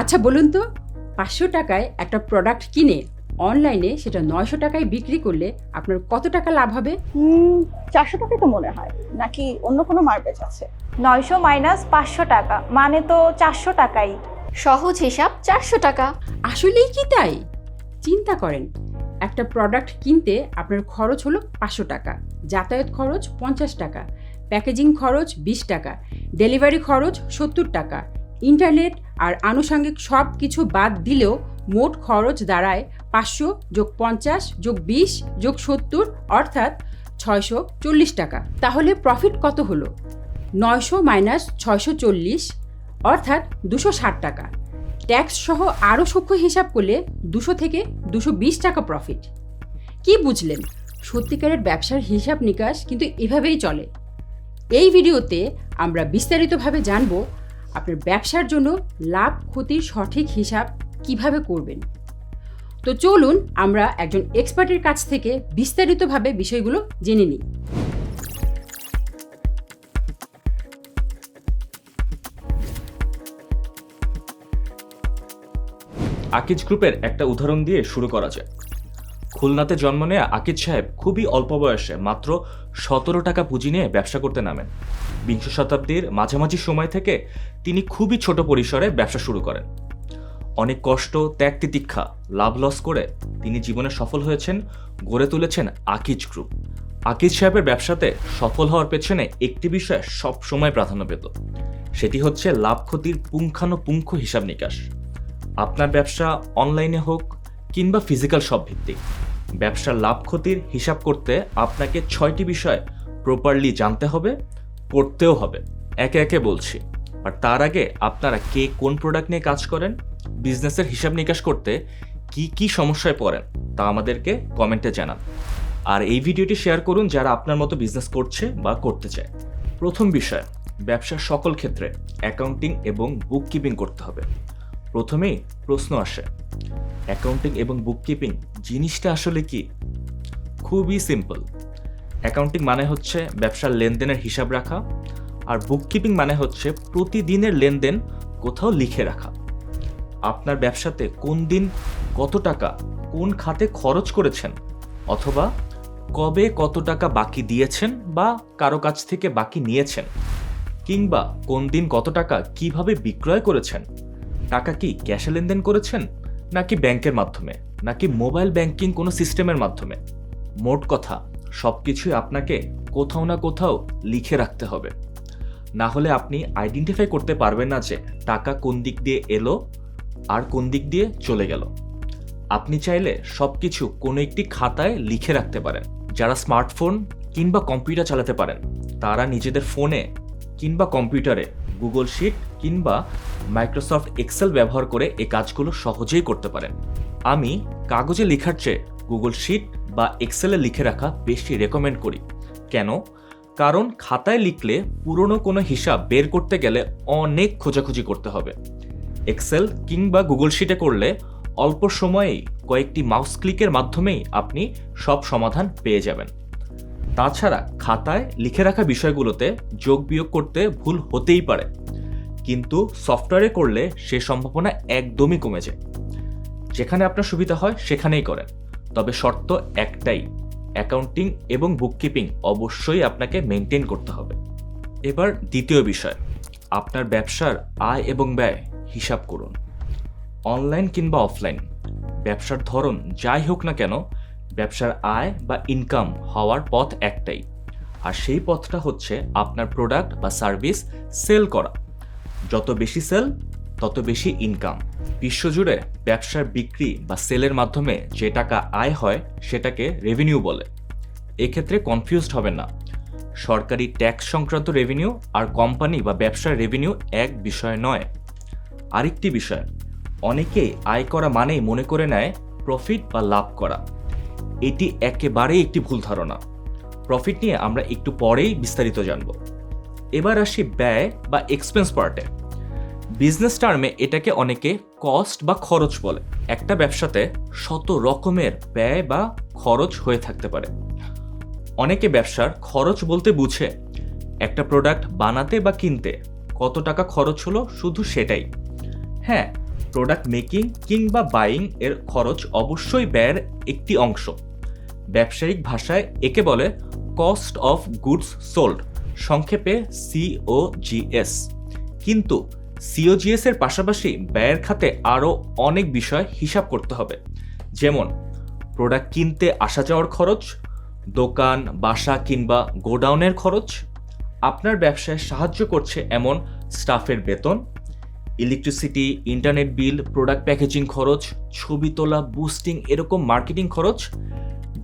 আচ্ছা বলুন তো পাঁচশো টাকায় একটা প্রোডাক্ট কিনে অনলাইনে সেটা নয়শো টাকায় বিক্রি করলে আপনার কত টাকা লাভ হবে? চারশো টাকাই তো মনে হয় নাকি অন্য কোনো মার্কেট আছে? নয়শো মাইনাস পাঁচশো টাকা মানে তো চারশো টাকাই। সহজ হিসাব চারশো টাকা। আসলেই কি তাই? চিন্তা করেন একটা প্রোডাক্ট কিনতে আপনার খরচ হলো পাঁচশো টাকা যাতায়াত খরচ পঞ্চাশ টাকা প্যাকেজিং খরচ বিশ টাকা ডেলিভারি খরচ সত্তর টাকা ইন্টারনেট আর আনুষঙ্গিক সব কিছু বাদ দিলেও মোট খরচ দাঁড়ায় পাঁচশো যোগ পঞ্চাশ যোগ বিশ যোগ সত্তর, অর্থাৎ ছয়শো চল্লিশ টাকা। তাহলে প্রফিট কত হলো? নয়শো মাইনাস ছয়শো চল্লিশ, অর্থাৎ দুশো ষাট টাকা। ট্যাক্স সহ আরও সূক্ষ্ম হিসাব করলে দুশো থেকে দুশো বিশ টাকা প্রফিট কি বুঝলেন? সত্যিকারের ব্যবসার হিসাব নিকাশ কিন্তু এভাবেই চলে। এই ভিডিওতে আমরা বিস্তারিতভাবে জানব আপনার ব্যবসার জন্য লাভ ক্ষতির সঠিক হিসাব কীভাবে করবেন? তো চলুন আমরা একজন এক্সপার্টের কাছ থেকে বিস্তারিতভাবে বিষয়গুলো জেনে নিই। আকিজ গ্রুপের একটা উদাহরণ দিয়ে শুরু করা যায়। খুলনাতে জন্ম নেয়া আকিজ সাহেব খুবই অল্প বয়সে মাত্র সতেরো টাকা পুঁজি নিয়ে ব্যবসা করতে নামেন। বিংশ শতাব্দীর মাঝামাঝি সময় থেকে তিনি খুবই ছোট পরিসরে ব্যবসা শুরু করেন। অনেক কষ্ট, ত্যাগ তিতিক্ষা, লাভ লস করে তিনি জীবনে সফল হয়েছেন, গড়ে তুলেছেন আকিজ গ্রুপ। আকিজ সাহেবের ব্যবসাতে সফল হওয়ার পেছনে একটি বিষয় সব সময় প্রাধান্য পেত। সেটি হচ্ছে লাভ ক্ষতির পুঙ্খানুপুঙ্খ হিসাব নিকাশ। আপনার ব্যবসা অনলাইনে হোক কিংবা ফিজিক্যাল সব ভিত্তিক। ব্যবসার লাভ ক্ষতির হিসাব করতে আপনাকে ছয়টি বিষয় প্রপারলি জানতে হবে, পড়তেও হবে। একে একে বলছি। আর তার আগে আপনারা কে কোন প্রোডাক্ট নিয়ে কাজ করেন বিজনেসের হিসাব নিকাশ করতে কি কি সমস্যায় পড়েন তা আমাদেরকে কমেন্টে জানান। আর এই ভিডিওটি শেয়ার করুন যারা আপনার মতো বিজনেস করছে বা করতে চায়। প্রথম বিষয়, ব্যবসার সকল ক্ষেত্রে অ্যাকাউন্টিং এবং বুক কিপিং করতে হবে। প্রথমেই প্রশ্ন আসে অ্যাকাউন্টিং এবং বুককিপিং জিনিসটা আসলে কি? খুবই সিম্পল অ্যাকাউন্টিং মানে হচ্ছে ব্যবসার লেনদেনের হিসাব রাখা, আর বুককিপিং মানে হচ্ছে প্রতিদিনের লেনদেন কোথাও লিখে রাখা। আপনার ব্যবসাতে কোন দিন কত টাকা কোন খাতে খরচ করেছেন, অথবা কবে কত টাকা বাকি দিয়েছেন বা কারও কাছ থেকে বাকি নিয়েছেন, কিংবা কোন দিন কত টাকা কীভাবে বিক্রয় করেছেন, টাকা কি ক্যাশে লেনদেন করেছেন নাকি ব্যাংকের মাধ্যমে, নাকি মোবাইল ব্যাংকিং কোনো সিস্টেমের মাধ্যমে? মোট কথা সব কিছুই আপনাকে কোথাও না কোথাও লিখে রাখতে হবে। না হলে আপনি আইডেন্টিফাই করতে পারবেন না যে টাকা কোন দিক দিয়ে এলো আর কোন দিক দিয়ে চলে গেল। আপনি চাইলে সব কিছু কোনো একটি খাতায় লিখে রাখতে পারেন। যারা স্মার্টফোন কিংবা কম্পিউটার চালাতে পারেন, তারা নিজেদের ফোনে কিংবা কম্পিউটারে গুগল শিট কিংবা মাইক্রোসফট এক্সেল ব্যবহার করে এ কাজগুলো সহজেই করতে পারেন। আমি কাগজে লেখার চেয়ে গুগল শিট বা এক্সেলে লিখে রাখা বেশি রেকমেন্ড করি। কেন? কারণ খাতায় লিখলে পুরনো কোনো হিসাব বের করতে গেলে অনেক খোঁজাখুঁজি করতে হবে। এক্সেল কিংবা গুগল শিটে করলে অল্প সময়েই কয়েকটি মাউস ক্লিকের মাধ্যমেই আপনি সব সমাধান পেয়ে যাবেন। তাছাড়া খাতায় লিখে রাখা বিষয়গুলোতে যোগ বিয়োগ করতে ভুল হতেই পারে। কিন্তু সফটওয়্যারে করলে সে সম্ভাবনা একদমই কমে যায়। যেখানে আপনার সুবিধা হয় সেখানেই করেন। তবে শর্ত একটাই, অ্যাকাউন্টিং এবং বুককিপিং অবশ্যই আপনাকে মেনটেন করতে হবে। এবার দ্বিতীয় বিষয়, আপনার ব্যবসার আয় এবং ব্যয় হিসাব করুন। অনলাইন কিংবা অফলাইন, ব্যবসার ধরন যাই হোক না কেন ব্যবসার আয় বা ইনকাম হওয়ার পথ একটাই। আর সেই পথটা হচ্ছে আপনার প্রোডাক্ট বা সার্ভিস সেল করা। যত বেশি সেল তত বেশি ইনকাম বিশ্বজুড়ে ব্যবসার বিক্রি বা সেলের মাধ্যমে যে টাকা আয় হয়, সেটাকে রেভিনিউ বলে। এক্ষেত্রে কনফিউজড হবেন না। সরকারি ট্যাক্স সংক্রান্ত রেভিনিউ আর কোম্পানি বা ব্যবসার রেভিনিউ এক বিষয় নয়। আরেকটি বিষয় অনেকেই আয় করা মানেই মনে করে নেয় প্রফিট বা লাভ করা। এটি একেবারেই একটি ভুল ধারণা। প্রফিট নিয়ে আমরা একটু পরেই বিস্তারিত জানব। এবার আসি ব্যয় বা এক্সপেন্স পার্টে বিজনেস টার্মে এটাকে অনেকে কস্ট বা খরচ বলে। একটা ব্যবসাতে শত রকমের ব্যয় বা খরচ হয়ে থাকতে পারে। অনেকে ব্যবসার খরচ বলতে বুঝে, একটা প্রোডাক্ট বানাতে বা কিনতে। কত টাকা খরচ হলো শুধু সেটাই। হ্যাঁ প্রোডাক্ট মেকিং কিংবা বাইং এর খরচ অবশ্যই ব্যয়ের একটি অংশ। ব্যবসায়িক ভাষায় একে বলে কস্ট অফ গুডস সোল্ড সংক্ষেপে সিওজিএস কিন্তু সিওজিএস এর পাশাপাশি ব্যয়ের খাতে আরও অনেক বিষয় হিসাব করতে হবে। যেমন প্রোডাক্ট কিনতে আসা যাওয়ার খরচ, দোকান, বাসা কিংবা গোডাউনের খরচ। আপনার ব্যবসায় সাহায্য করছে এমন স্টাফের বেতন electricity, internet bill product packaging খরচ, ছবি তোলা বুস্টিং এরকম মার্কেটিং খরচ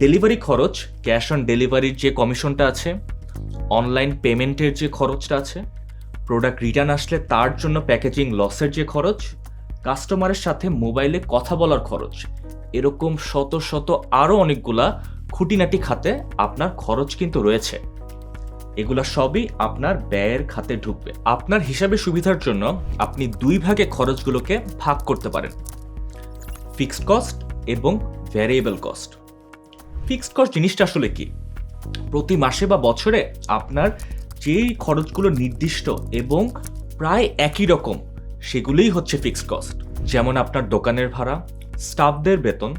ডেলিভারি খরচ ক্যাশ অন ডেলিভারির যে কমিশনটা আছে অনলাইন পেমেন্টের যে খরচটা আছে প্রোডাক্ট রিটার্ন আসলে তার জন্য প্যাকেজিং লসের যে খরচ কাস্টমারের সাথে মোবাইলে কথা বলার খরচ, এরকম শত শত আরও অনেকগুলা খুঁটিনাটি খাতে আপনার খরচ কিন্তু রয়েছে। এগুলা সবই আপনার ব্যয়ের খাতে ঢুকবে। আপনার হিসাবে সুবিধার জন্য আপনি দুই ভাগে খরচগুলোকে ভাগ করতে পারেন। ফিক্সড কস্ট এবং ভ্যারিয়েবল কস্ট। ফিক্সড কস্ট জিনিসটা আসলে কি? প্রতি মাসে বা বছরে আপনার যেই খরচগুলো নির্দিষ্ট এবং প্রায় একই রকম, সেগুলোই হচ্ছে ফিক্সড কস্ট। যেমন আপনার দোকানের ভাড়া, স্টাফদের বেতন,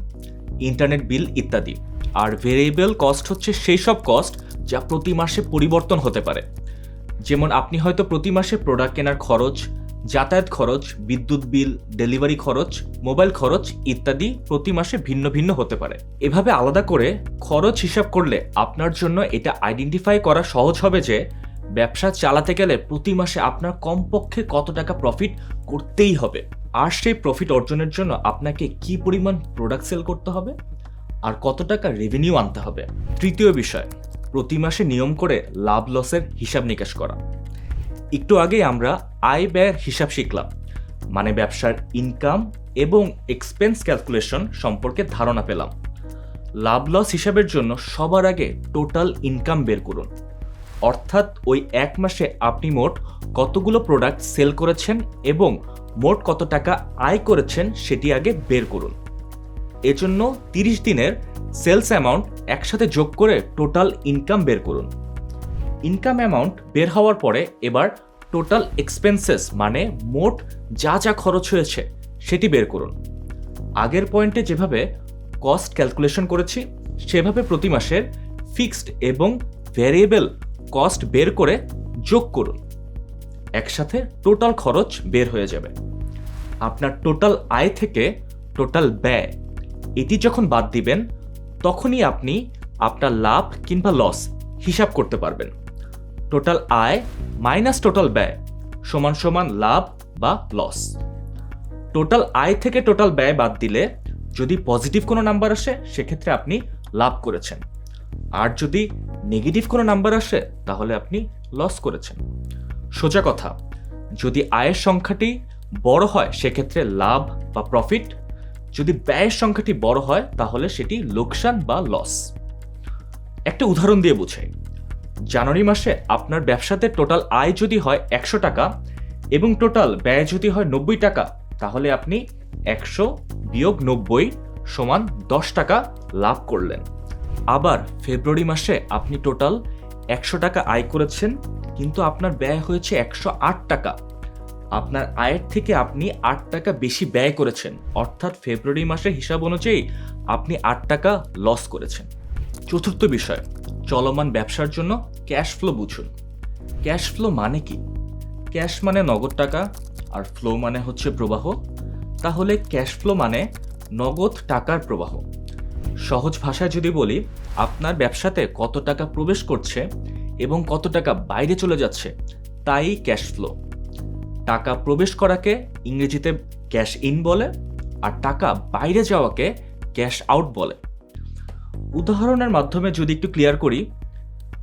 ইন্টারনেট বিল ইত্যাদি। আর ভেরিয়েবল কস্ট হচ্ছে সেই সব কস্ট যা প্রতি মাসে পরিবর্তন হতে পারে। যেমন আপনি হয়তো প্রতি মাসে প্রোডাক্ট কেনার খরচ, যাতায়াত খরচ, বিদ্যুৎ বিল ডেলিভারি খরচ মোবাইল খরচ ইত্যাদি প্রতি মাসে ভিন্ন ভিন্ন হতে পারে। এভাবে আলাদা করে খরচ হিসাব করলে আপনার জন্য এটা আইডেন্টিফাই করা সহজ হবে যে ব্যবসা চালাতে গেলে প্রতি মাসে আপনার কমপক্ষে কত টাকা প্রফিট করতেই হবে। আর সেই প্রফিট অর্জনের জন্য আপনাকে কি পরিমাণ প্রোডাক্ট সেল করতে হবে? আর কত টাকা রেভিনিউ আনতে হবে? তৃতীয় বিষয় প্রতি মাসে নিয়ম করে লাভ লসের হিসাব নিকাশ করা। একটু আগেই আমরা আয় ব্যয়ের হিসাব শিখলাম মানে ব্যবসার ইনকাম এবং এক্সপেন্স ক্যালকুলেশন সম্পর্কে ধারণা পেলাম। লাভ লস হিসাবের জন্য সবার আগে টোটাল ইনকাম বের করুন। অর্থাৎ ওই এক মাসে আপনি মোট কতগুলো প্রোডাক্ট সেল করেছেন এবং মোট কত টাকা আয় করেছেন সেটি আগে বের করুন। এজন্য তিরিশ দিনের সেলস অ্যামাউন্ট একসাথে যোগ করে টোটাল ইনকাম বের করুন। ইনকাম অ্যামাউন্ট বের হওয়ার পরে এবার টোটাল এক্সপেন্সেস মানে মোট যা যা খরচ হয়েছে সেটি বের করুন। আগের পয়েন্টে যেভাবে কস্ট ক্যালকুলেশন করেছি, সেভাবে প্রতি মাসের ফিক্সড এবং ভ্যারিয়েবল কস্ট বের করে যোগ করুন। একসাথে টোটাল খরচ বের হয়ে যাবে। আপনার টোটাল আয় থেকে টোটাল ব্যয় এটি যখন বাদ দিবেন, তখনই আপনি আপনার লাভ কিংবা লস হিসাব করতে পারবেন। টোটাল আয় মাইনাস টোটাল ব্যয় সমান সমান লাভ বা লস টোটাল আয় থেকে টোটাল ব্যয় বাদ দিলে যদি পজিটিভ কোনো নাম্বার আসে, সেক্ষেত্রে আপনি লাভ করেছেন। আর যদি নেগেটিভ কোনো নাম্বার আসে, তাহলে আপনি লস করেছেন। সোজা কথা, যদি আয়ের সংখ্যাটি বড় হয়, সেক্ষেত্রে লাভ বা প্রফিট যদি ব্যয়ের সংখ্যাটি বড় হয়, তাহলে সেটি লোকসান বা লস একটা উদাহরণ দিয়ে বুঝাই। জানুয়ারি মাসে আপনার ব্যবসাতে টোটাল আয় যদি হয় একশো টাকা এবং টোটাল ব্যয় যদি হয় নব্বই টাকা, তাহলে আপনি একশো বিয়োগ নব্বই সমান দশ টাকা লাভ করলেন। আবার ফেব্রুয়ারি মাসে আপনি টোটাল একশো টাকা আয় করেছেন, কিন্তু আপনার ব্যয় হয়েছে একশো আট টাকা। আপনার আয়ের থেকে আপনি আট টাকা বেশি ব্যয় করেছেন। অর্থাৎ ফেব্রুয়ারি মাসের হিসাব অনুযায়ী আপনি আট টাকা লস করেছেন। চতুর্থ বিষয়, চলমান ব্যবসার জন্য ক্যাশ ফ্লো বুঝুন। ক্যাশ ফ্লো মানে কি? ক্যাশ মানে নগদ টাকা, আর ফ্লো মানে হচ্ছে প্রবাহ। তাহলে ক্যাশ ফ্লো মানে নগদ টাকার প্রবাহ। সহজ ভাষায় যদি বলি, আপনার ব্যবসাতে কত টাকা প্রবেশ করছে এবং কত টাকা বাইরে চলে যাচ্ছে, তাই ক্যাশ ফ্লো টাকা প্রবেশ করাকে ইংরেজিতে ক্যাশ ইন বলে আর টাকা বাইরে যাওয়াকে ক্যাশ আউট বলে। উদাহরণের মাধ্যমে যদি একটু ক্লিয়ার করি,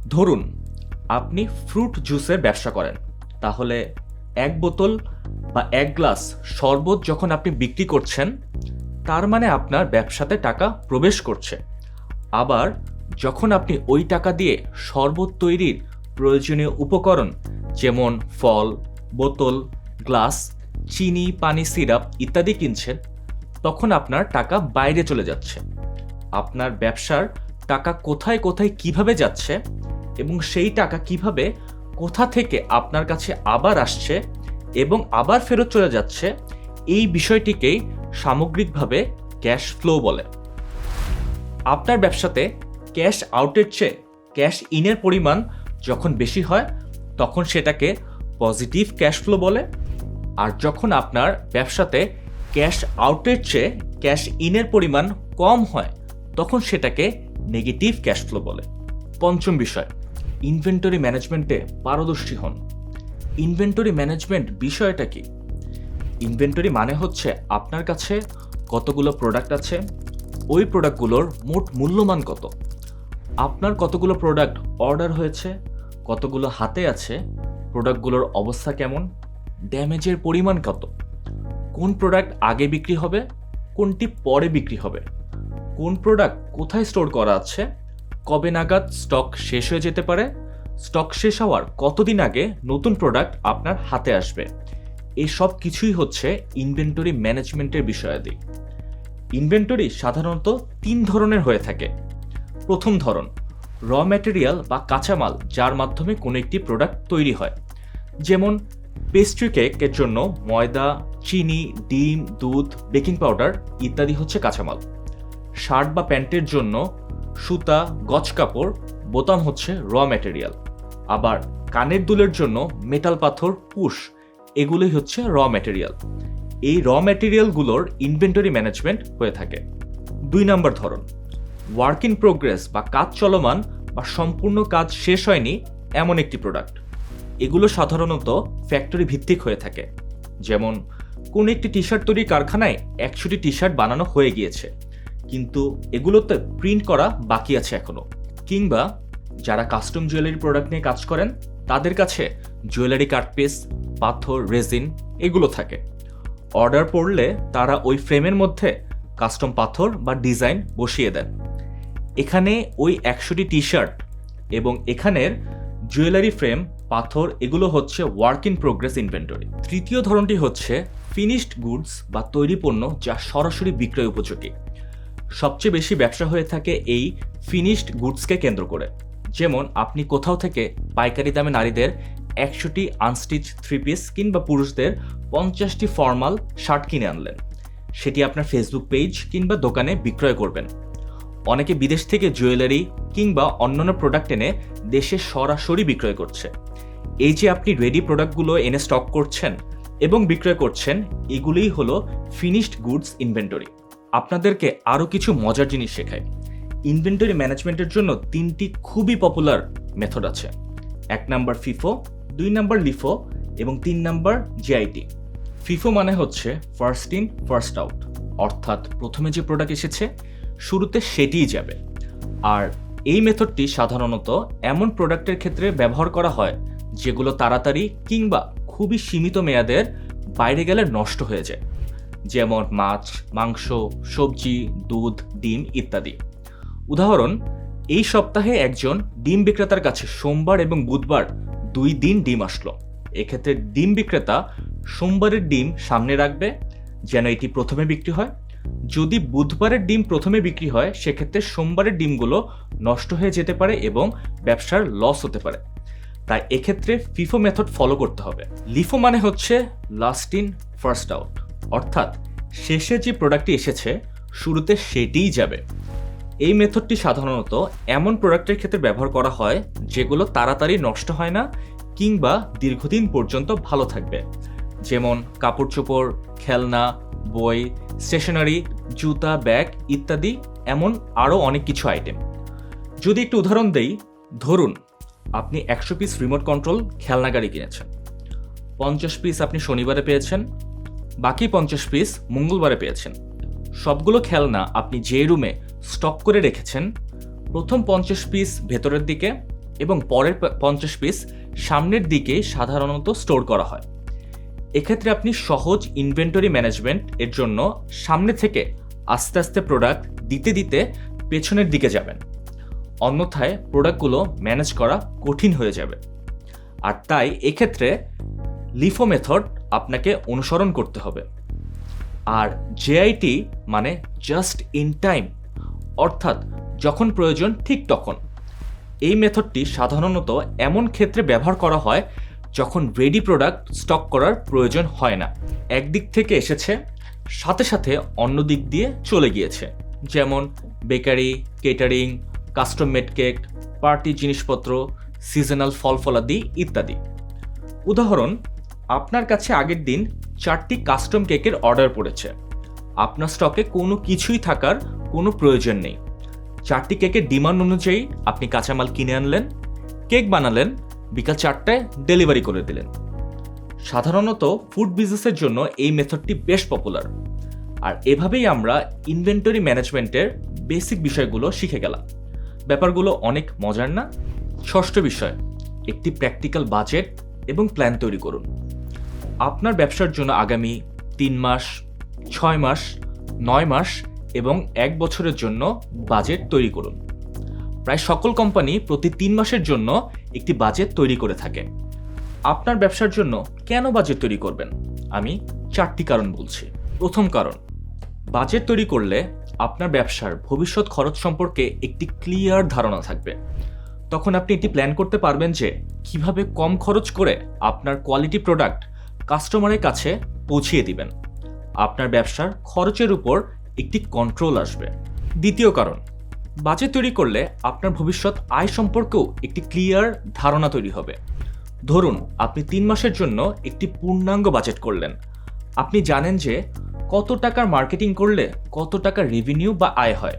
ধরুন আপনি ফ্রুট জুসের ব্যবসা করেন, তাহলে এক বোতল বা এক গ্লাস শরবত যখন আপনি বিক্রি করছেন, তার মানে আপনার ব্যবসাতে টাকা প্রবেশ করছে। আবার যখন আপনি ওই টাকা দিয়ে শরবত তৈরির প্রয়োজনীয় উপকরণ যেমন ফল বোতল, গ্লাস, চিনি, পানি, সিরাপ ইত্যাদি কিনছেন, তখন আপনার টাকা বাইরে চলে যাচ্ছে। আপনার ব্যবসার টাকা কোথায় কোথায় কীভাবে যাচ্ছে এবং সেই টাকা কীভাবে কোথা থেকে আপনার কাছে আবার আসছে এবং আবার ফেরত চলে যাচ্ছে, এই বিষয়টিকেই সামগ্রিকভাবে ক্যাশ ফ্লো বলে। আপনার ব্যবসাতে ক্যাশ আউটের চেয়ে ক্যাশ ইনের পরিমাণ যখন বেশি হয়, তখন সেটাকে পজিটিভ ক্যাশ ফ্লো বলে, আর যখন আপনার ব্যবসাতে ক্যাশ আউটের চেয়ে ক্যাশ ইনের পরিমাণ কম হয়, তখন সেটাকে নেগেটিভ ক্যাশ ফ্লো বলে। পঞ্চম বিষয় ইনভেন্টরি ম্যানেজমেন্টে পারদর্শী হন। ইনভেন্টরি ম্যানেজমেন্ট বিষয়টা কি? ইনভেন্টরি মানে হচ্ছে আপনার কাছে কতগুলো প্রোডাক্ট আছে, ওই প্রোডাক্টগুলোর মোট মূল্যমান কত। আপনার কতগুলো প্রোডাক্ট অর্ডার হয়েছে, কতগুলো হাতে আছে প্রোডাক্টগুলোর অবস্থা কেমন? ড্যামেজের পরিমাণ কত? কোন প্রোডাক্ট আগে বিক্রি হবে? কোনটি পরে বিক্রি হবে? কোন প্রোডাক্ট কোথায় স্টোর করা আছে? কবে নাগাদ স্টক শেষ হয়ে যেতে পারে? স্টক শেষ হওয়ার কতদিন আগে নতুন প্রোডাক্ট আপনার হাতে আসবে? এই সব কিছুই হচ্ছে ইনভেন্টরি ম্যানেজমেন্টের বিষয়াদি ইনভেন্টরি সাধারণত তিন ধরনের হয়ে থাকে। প্রথম ধরন র ম্যাটেরিয়াল বা কাঁচামাল, যার মাধ্যমে কোনো একটি প্রোডাক্ট তৈরি হয়। যেমন পেস্ট্রি কেকের জন্য ময়দা, চিনি, ডিম, দুধ বেকিং পাউডার ইত্যাদি হচ্ছে কাঁচামাল। শার্ট বা প্যান্টের জন্য সুতা গজ কাপড়, বোতাম হচ্ছে র ম্যাটেরিয়াল আবার কানের দুলের জন্য মেটাল পাথর পুশ এগুলোই হচ্ছে র ম্যাটেরিয়াল এই র ম্যাটেরিয়ালগুলোর ইনভেন্টরি ম্যানেজমেন্ট হয়ে থাকে। দুই নম্বর ধরন ওয়ার্ক ইন প্রোগ্রেস বা কাজ চলমান বা সম্পূর্ণ কাজ শেষ হয়নি এমন একটি প্রোডাক্ট এগুলো সাধারণত ফ্যাক্টরি ভিত্তিক হয়ে থাকে। যেমন, কোন একটি টি শার্ট তৈরির কারখানায় একশোটি টি শার্ট বানানো হয়ে গিয়েছে। কিন্তু এগুলোতে প্রিন্ট করা বাকি আছে এখনও। কিংবা, যারা কাস্টম জুয়েলারি প্রোডাক্ট নিয়ে কাজ করেন, তাদের কাছে জুয়েলারি কাটপিস পাথর, রেজিন এগুলো থাকে। অর্ডার পড়লে তারা ওই ফ্রেমের মধ্যে কাস্টম পাথর বা ডিজাইন বসিয়ে দেন। এখানে ওই একশোটি টি শার্ট এবং এখানের জুয়েলারি ফ্রেম পাথর, এগুলো হচ্ছে ওয়ার্ক ইন প্রোগ্রেস ইনভেন্টরি তৃতীয় ধরনটি হচ্ছে ফিনিশড গুডস বা তৈরি পণ্য যা সরাসরি বিক্রয় উপযোগী। সবচেয়ে বেশি ব্যবসা হয়ে থাকে এই ফিনিশড গুডসকে কেন্দ্র করে। যেমন, আপনি কোথাও থেকে পাইকারি দামে নারীদের একশোটি আনস্টিচ থ্রি পিস কিংবা পুরুষদের পঞ্চাশটি ফর্মাল শার্ট কিনে আনলেন। সেটি আপনার ফেসবুক পেজ কিংবা দোকানে বিক্রয় করবেন। অনেকে বিদেশ থেকে জুয়েলারি কিংবা অন্যান্য প্রোডাক্ট এনে দেশে সরাসরি বিক্রয় করছে। এই যে আপনি রেডি প্রোডাক্টগুলো এনে স্টক করছেন এবং বিক্রয় করছেন, এগুলোই হলো ফিনিশড গুডস ইনভেন্টরি আপনাদেরকে আরও কিছু মজার জিনিস শেখায় ইনভেন্টরি ম্যানেজমেন্টের জন্য তিনটি খুবই পপুলার মেথড আছে। এক নাম্বার ফিফো দুই নাম্বার লিফো এবং তিন নাম্বার জিআইটি ফিফো মানে হচ্ছে ফার্স্ট ইন ফার্স্ট আউট অর্থাৎ প্রথমে যে প্রোডাক্ট এসেছে, শুরুতে সেটিই যাবে। আর এই মেথডটি সাধারণত এমন প্রোডাক্টের ক্ষেত্রে ব্যবহার করা হয় যেগুলো তাড়াতাড়ি কিংবা খুবই সীমিত মেয়াদের বাইরে গেলে নষ্ট হয়ে যায়। যেমন মাছ, মাংস, সবজি, দুধ, ডিম ইত্যাদি। উদাহরণ, এই সপ্তাহে একজন ডিম বিক্রেতার কাছে সোমবার এবং বুধবার দুই দিন ডিম আসলো। এক্ষেত্রে ডিম বিক্রেতা সোমবারের ডিম সামনে রাখবে, যেন এটি প্রথমে বিক্রি হয়। যদি বুধবারের ডিম প্রথমে বিক্রি হয়, সেক্ষেত্রে সোমবারের ডিমগুলো নষ্ট হয়ে যেতে পারে এবং ব্যবসার লস হতে পারে। তাই এক্ষেত্রে ফিফো মেথড ফলো করতে হবে। লিফো মানে হচ্ছে লাস্ট ইন ফার্স্ট আউট অর্থাৎ শেষে যে প্রোডাক্টটি এসেছে, শুরুতে সেটিই যাবে। এই মেথডটি সাধারণত এমন প্রোডাক্টের ক্ষেত্রে ব্যবহার করা হয়, যেগুলো তাড়াতাড়ি নষ্ট হয় না, কিংবা দীর্ঘদিন পর্যন্ত ভালো থাকবে। যেমন কাপড় চোপড়, খেলনা, বই স্টেশনারি জুতা ব্যাগ ইত্যাদি, এমন আরও অনেক কিছু আইটেম যদি একটু উদাহরণ দেই, ধরুন আপনি একশো পিস রিমোট কন্ট্রোল খেলনা গাড়ি কিনেছেন। পঞ্চাশ পিস আপনি শনিবারে পেয়েছেন, বাকি পঞ্চাশ পিস মঙ্গলবারে পেয়েছেন। সবগুলো খেলনা আপনি যে রুমে স্টক করে রেখেছেন, প্রথম পঞ্চাশ পিস ভেতরের দিকে এবং পরের পঞ্চাশ পিস সামনের দিকে সাধারণত স্টোর করা হয়। এক্ষেত্রে আপনি সহজ ইনভেন্টরি ম্যানেজমেন্ট এর জন্য সামনে থেকে আস্তে আস্তে প্রোডাক্ট দিতে দিতে পেছনের দিকে যাবেন। অন্যথায় প্রোডাক্টগুলো ম্যানেজ করা কঠিন হয়ে যাবে। আর তাই এক্ষেত্রে লিফো মেথড আপনাকে অনুসরণ করতে হবে। আর জেআইটি মানে জাস্ট ইন টাইম অর্থাৎ যখন প্রয়োজন ঠিক তখন। এই মেথডটি সাধারণত এমন ক্ষেত্রে ব্যবহার করা হয় যখন রেডি প্রোডাক্ট স্টক করার প্রয়োজন হয় না। একদিক থেকে এসেছে, সাথে সাথে অন্য দিক দিয়ে চলে গিয়েছে। যেমন bakery catering custom made cake party জিনিসপত্র সিজনাল ফল ফলাদি ইত্যাদি। উদাহরণ, আপনার কাছে আগের দিন চারটি কাস্টম কেকের অর্ডার পড়েছে। আপনার স্টকে কোনো কিছুই থাকার কোনো প্রয়োজন নেই। চারটি কেকের ডিমান্ড অনুযায়ী আপনি কাঁচামাল কিনে আনলেন কেক বানালেন, বিকাল চারটায় ডেলিভারি করে দিলেন। সাধারণত ফুড বিজনেসের জন্য এই মেথডটি বেশ পপুলার আর এভাবেই আমরা ইনভেন্টরি ম্যানেজমেন্টের বেসিক বিষয়গুলো শিখে গেলাম। ব্যাপারগুলো অনেক মজার না? ষষ্ঠ বিষয়, একটি প্র্যাকটিক্যাল বাজেট এবং প্ল্যান তৈরি করুন। আপনার ব্যবসার জন্য আগামী তিন মাস, ছয় মাস, নয় মাস এবং এক বছরের জন্য বাজেট তৈরি করুন। প্রায় সকল কোম্পানি প্রতি তিন মাসের জন্য একটি বাজেট তৈরি করে থাকে। আপনার ব্যবসার জন্য কেন বাজেট তৈরি করবেন? আমি চারটি কারণ বলছি। প্রথম কারণ বাজেট তৈরি করলে আপনার ব্যবসার ভবিষ্যৎ খরচ সম্পর্কে একটি ক্লিয়ার ধারণা থাকবে। তখন আপনি এটি প্ল্যান করতে পারবেন যে কীভাবে কম খরচ করে আপনার কোয়ালিটি প্রোডাক্ট কাস্টমারের কাছে পৌঁছিয়ে দিবেন। আপনার ব্যবসার খরচের উপর একটি কন্ট্রোল আসবে। দ্বিতীয় কারণ, বাজেট তৈরি করলে আপনার ভবিষ্যৎ আয় সম্পর্কেও একটি ক্লিয়ার ধারণা তৈরি হবে। ধরুন, আপনি তিন মাসের জন্য একটি পূর্ণাঙ্গ বাজেট করলেন। আপনি জানেন যে কত টাকার মার্কেটিং করলে কত টাকা রেভিনিউ বা আয় হয়?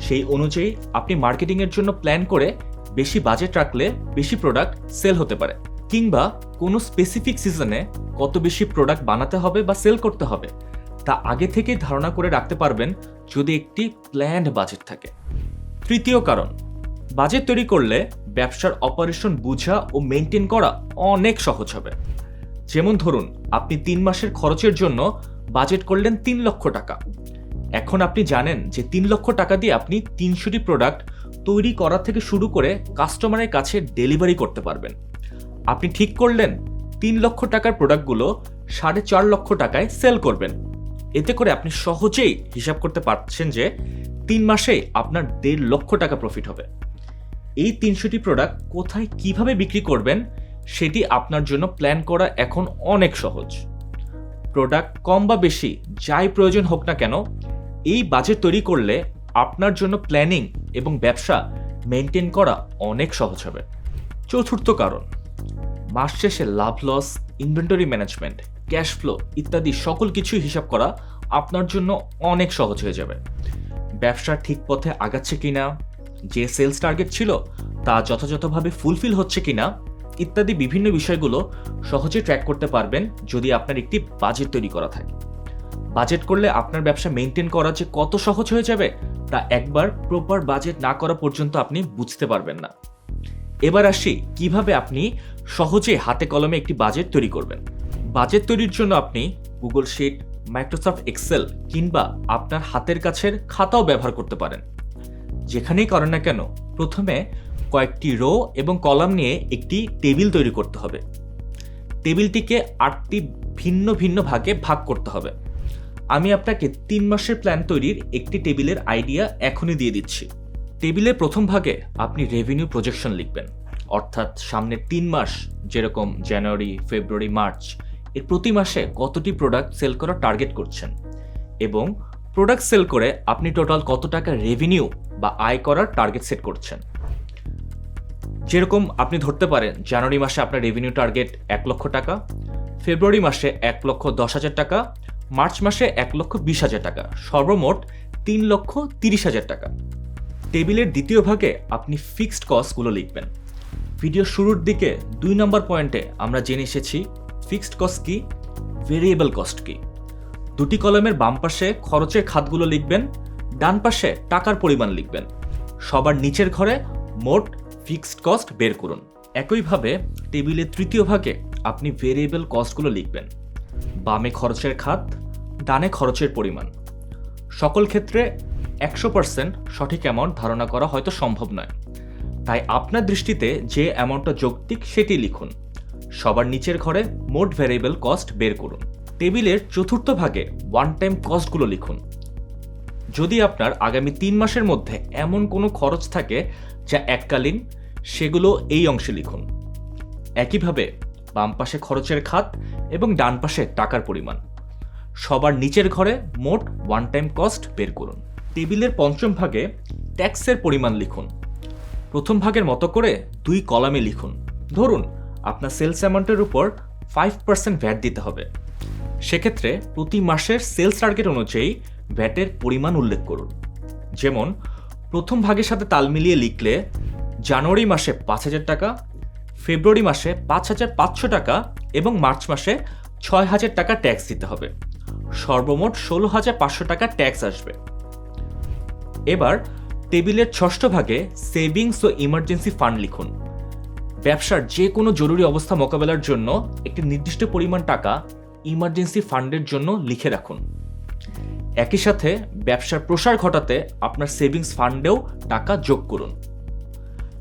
সেই অনুযায়ী আপনি মার্কেটিংয়ের জন্য প্ল্যান করে বেশি বাজেট রাখলে বেশি প্রোডাক্ট সেল হতে পারে। কিংবা কোনো স্পেসিফিক সিজনে কত বেশি প্রোডাক্ট বানাতে হবে বা সেল করতে হবে, তা আগে থেকেই ধারণা করে রাখতে পারবেন যদি একটি প্ল্যান্ড বাজেট থাকে। তৃতীয় কারণ বাজেট তৈরি করলে ব্যবসার অপারেশন বোঝা ও মেনটেন করা অনেক সহজ হবে। যেমন ধরুন, আপনি তিন মাসের খরচের জন্য বাজেট করলেন তিন লক্ষ টাকা। এখন আপনি জানেন যে তিন লক্ষ টাকা দিয়ে আপনি তিনশোটি প্রোডাক্ট তৈরি করা থেকে শুরু করে কাস্টমারের কাছে ডেলিভারি করতে পারবেন। আপনি ঠিক করলেন, তিন লক্ষ টাকার প্রোডাক্টগুলো সাড়ে চার লক্ষ টাকায় সেল করবেন। এতে করে আপনি সহজেই হিসাব করতে পারছেন যে তিন মাসে আপনার দেড় লক্ষ টাকা প্রফিট হবে। এই তিনশোটি প্রোডাক্ট কোথায় কীভাবে বিক্রি করবেন সেটি আপনার জন্য প্ল্যান করা এখন অনেক সহজ। প্রোডাক্ট কম বা বেশি যাই প্রয়োজন হোক না কেন, এই বাজেট তৈরি করলে আপনার জন্য প্ল্যানিং এবং ব্যবসা মেনটেন করা অনেক সহজ হবে। চতুর্থ কারণ, মাস শেষে লাভ loss inventory management cash flow ইত্যাদি সকল কিছুই হিসাব করা আপনার জন্য অনেক সহজ হয়ে যাবে। ব্যবসা ঠিক পথে আগাচ্ছে কিনা, যে সেলস টার্গেট ছিল তা যথাযথভাবে ফুলফিল হচ্ছে কিনা ইত্যাদি বিভিন্ন বিষয়গুলো সহজে ট্র্যাক করতে পারবেন যদি আপনার একটি বাজেট তৈরি করা থাকে। বাজেট করলে আপনার ব্যবসা মেনটেন করা যে কত সহজ হয়ে যাবে তা একবার প্রপার বাজেট না করা পর্যন্ত আপনি বুঝতে পারবেন না। এবার আসি কীভাবে আপনি সহজে হাতে কলমে একটি বাজেট তৈরি করবেন। বাজেট তৈরির জন্য আপনি গুগল শিট মাইক্রোসফট এক্সেল কিংবা আপনার হাতের কাছের খাতাও ব্যবহার করতে পারেন। যেখানেই করেন না কেন, প্রথমে কয়েকটি রো এবং কলাম নিয়ে একটি টেবিল তৈরি করতে হবে। টেবিলটিকে আটটি ভিন্ন ভিন্ন ভাগে ভাগ করতে হবে। আমি আপনাকে তিন মাসের প্ল্যান তৈরির একটি টেবিলের আইডিয়া এখনই দিয়ে দিচ্ছি। টেবিলের প্রথম ভাগে আপনি রেভিনিউ প্রজেকশন লিখবেন। অর্থাৎ সামনের তিন মাস, যেরকম জানুয়ারি ফেব্রুয়ারি মার্চ এর প্রতি মাসে কতটি প্রোডাক্ট সেল করার টার্গেট করছেন এবং প্রোডাক্ট সেল করে আপনি টোটাল কত টাকা রেভিনিউ বা আয় করার টার্গেট সেট করছেন। যেরকম আপনি ধরতে পারেন, জানুয়ারি মাসে আপনার রেভিনিউ টার্গেট এক লক্ষ টাকা, ফেব্রুয়ারি মাসে এক লক্ষ দশ হাজার টাকা, মার্চ মাসে এক লক্ষ বিশ হাজার টাকা, সর্বমোট তিন লক্ষ তিরিশ হাজার টাকা। টেবিলের দ্বিতীয় ভাগে আপনি ফিক্সড কস্টগুলো লিখবেন। ভিডিও শুরুর দিকে দুই নম্বর পয়েন্টে আমরা জেনে এসেছি ফিক্সড কস্ট কি ভেরিয়েবল কস্ট কি। দুটি কলমের বাম পাশে খরচের খাতগুলো লিখবেন, ডান পাশে টাকার পরিমাণ লিখবেন। সবার নিচের ঘরে মোট ফিক্সড কস্ট বের করুন। একইভাবে টেবিলের তৃতীয় ভাগে আপনি ভেরিয়েবল কস্টগুলো লিখবেন। বামে খরচের খাত, ডানে খরচের পরিমাণ। সকল ক্ষেত্রে একশো পার্সেন্ট সঠিক অ্যামাউন্ট ধারণা করা হয়তো সম্ভব নয়। তাই আপনার দৃষ্টিতে যে অ্যামাউন্টটা যৌক্তিক সেটি লিখুন। সবার নিচের ঘরে মোট ভ্যারিয়েবল কস্ট বের করুন। টেবিলের চতুর্থ ভাগে ওয়ান টাইম কস্টগুলো লিখুন। যদি আপনার আগামী তিন মাসের মধ্যে এমন কোনো খরচ থাকে যা এককালীন, সেগুলো এই অংশে লিখুন। একইভাবে বাম পাশে খরচের খাত এবং ডান পাশে টাকার পরিমাণ। সবার নিচের ঘরে মোট ওয়ান টাইম কস্ট বের করুন। টেবিলের পঞ্চম ভাগে ট্যাক্সের পরিমাণ লিখুন। প্রথম ভাগের মতো করে দুই কলামে লিখুন। ধরুন, আপনার সেলস অ্যামাউন্টের উপর ফাইভ পার্সেন্ট ভ্যাট দিতে হবে। সেক্ষেত্রে প্রতি মাসের সেলস টার্গেট অনুযায়ী ভ্যাটের পরিমাণ উল্লেখ করুন। যেমন, প্রথম ভাগের সাথে তাল মিলিয়ে লিখলে জানুয়ারি মাসে পাঁচ হাজার টাকা, ফেব্রুয়ারি মাসে পাঁচ হাজার পাঁচশো টাকা এবং মার্চ মাসে ছয় হাজার টাকা ট্যাক্স দিতে হবে। সর্বমোট ষোলো হাজার পাঁচশো টাকা ট্যাক্স আসবে। এবার, টেবিলের ষষ্ঠ ভাগে সেভিংস ও ইমার্জেন্সি ফান্ড লিখুন। ব্যবসার যে কোনো জরুরি অবস্থা মোকাবেলার জন্য একটি নির্দিষ্ট পরিমাণ টাকা ইমার্জেন্সি ফান্ডের জন্য লিখে রাখুন। একই সাথে ব্যবসার প্রসার ঘটাতে আপনার সেভিংস ফান্ডেও টাকা যোগ করুন।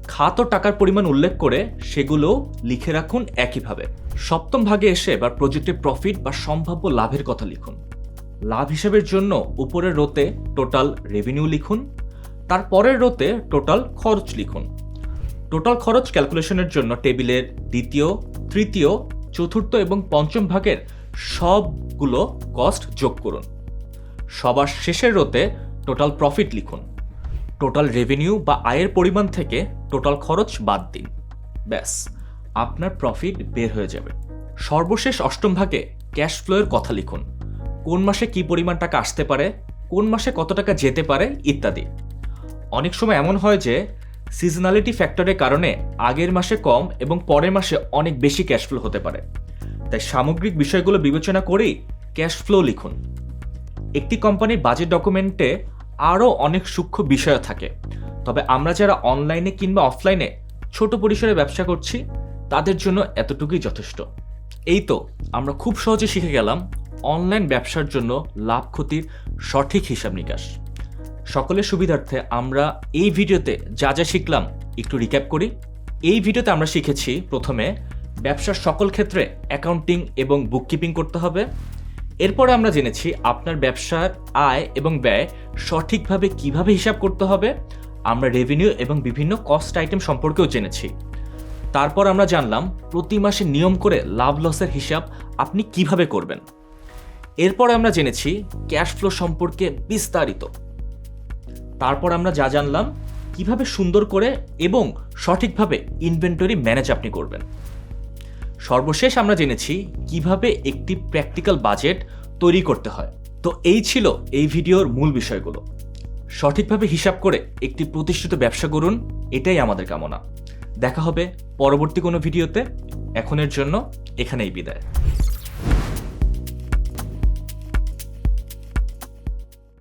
খাত ও টাকার পরিমাণ উল্লেখ করে সেগুলোও লিখে রাখুন একইভাবে। সপ্তম ভাগে এসে এবার প্রজেক্টের প্রফিট বা সম্ভাব্য লাভের কথা লিখুন। লাভ হিসাবের জন্য উপরের রোতে টোটাল রেভিনিউ লিখুন, তার পরের রোতে টোটাল খরচ লিখুন। টোটাল খরচ ক্যালকুলেশনের জন্য টেবিলের দ্বিতীয়, তৃতীয়, চতুর্থ এবং পঞ্চম ভাগের সবগুলো কস্ট যোগ করুন। সবার শেষের রোতে টোটাল প্রফিট লিখুন। টোটাল রেভিনিউ বা আয়ের পরিমাণ থেকে টোটাল খরচ বাদ দিন। ব্যাস, আপনার প্রফিট বের হয়ে যাবে। সর্বশেষ অষ্টম ভাগে ক্যাশ ফ্লোয়ের কথা লিখুন। কোন মাসে কি পরিমাণ টাকা আসতে পারে, কোন মাসে কত টাকা যেতে পারে ইত্যাদি। অনেক সময় এমন হয় যে সিজনালিটি ফ্যাক্টরের কারণে আগের মাসে কম এবং পরের মাসে অনেক বেশি ক্যাশ ফ্লো হতে পারে। তাই সামগ্রিক বিষয়গুলো বিবেচনা করেই ক্যাশ ফ্লো লিখুন। একটি কোম্পানির বাজেট ডকুমেন্টে আরও অনেক সূক্ষ্ম বিষয় থাকে। তবে আমরা যারা অনলাইনে কিংবা অফলাইনে ছোট পরিসরে ব্যবসা করছি, তাদের জন্য এতটুকুই যথেষ্ট। এই তো, আমরা খুব সহজে শিখে গেলাম অনলাইন ব্যবসার জন্য লাভ ক্ষতির সঠিক হিসাব নিকাশ। সকলের সুবিধার্থে আমরা এই ভিডিওতে যা যা শিখলাম একটু রিক্যাপ করি। এই ভিডিওতে আমরা শিখেছি প্রথমে ব্যবসার সকল ক্ষেত্রে অ্যাকাউন্টিং এবং বুককিপিং করতে হবে। এরপরে আমরা জেনেছি আপনার ব্যবসার আয় এবং ব্যয় সঠিকভাবে কীভাবে হিসাব করতে হবে, আমরা রেভিনিউ এবং বিভিন্ন কস্ট আইটেম সম্পর্কেও জেনেছি। তারপর আমরা জানলাম প্রতি মাসে নিয়ম করে লাভ লসের হিসাব আপনি কীভাবে করবেন। এরপর আমরা জেনেছি ক্যাশ ফ্লো সম্পর্কে বিস্তারিত। তারপর আমরা যা জানলাম, কীভাবে সুন্দর করে এবং সঠিকভাবে ইনভেন্টরি ম্যানেজ আপনি করবেন। সর্বশেষ আমরা জেনেছি কীভাবে একটি প্র্যাকটিক্যাল বাজেট তৈরি করতে হয়। তো এই ছিল এই ভিডিওর মূল বিষয়গুলো। সঠিকভাবে হিসাব করে একটি প্রতিষ্ঠিত ব্যবসা করুন এটাই আমাদের কামনা। দেখা হবে পরবর্তী কোনো ভিডিওতে। এখনের জন্য এখানেই বিদায়।